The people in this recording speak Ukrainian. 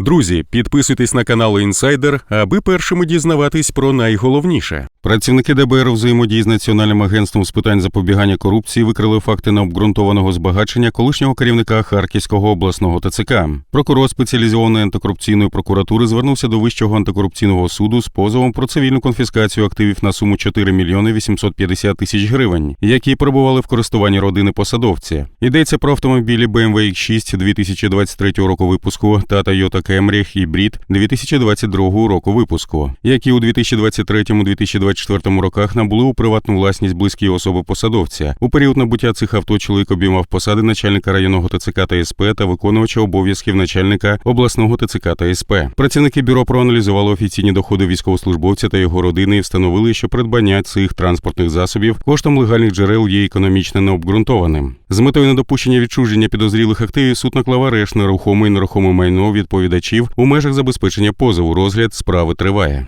Друзі, підписуйтесь на канал Інсайдер, аби першими дізнаватись про найголовніше. Працівники ДБР взаємодії з Національним агентством з питань запобігання корупції викрили факти необґрунтованого збагачення колишнього керівника Харківського обласного ТЦК. Прокурор спеціалізованої антикорупційної прокуратури звернувся до Вищого антикорупційного суду з позовом про цивільну конфіскацію активів на суму 4 мільйони 850 тисяч гривень, які перебували в користуванні родини посадовця. Йдеться про автомобілі BMW X6 2023 року випуску та Toyota Camry Hybrid 2022 року випуску, які у 2023-2024 роках набули у приватну власність близькі особи посадовця. У період набуття цих авто чоловік обіймав посади начальника районного ТЦК та СП та виконувача обов'язків начальника обласного ТЦК та СП. Працівники бюро проаналізували офіційні доходи військовослужбовця та його родини і встановили, що придбання цих транспортних засобів коштом легальних джерел є економічно необґрунтованим. З метою недопущення відчуження підозрілих активів суд наклав арешт на рухоме і нерухоме майно відповідачів у межах забезпечення позову. Розгляд справи триває.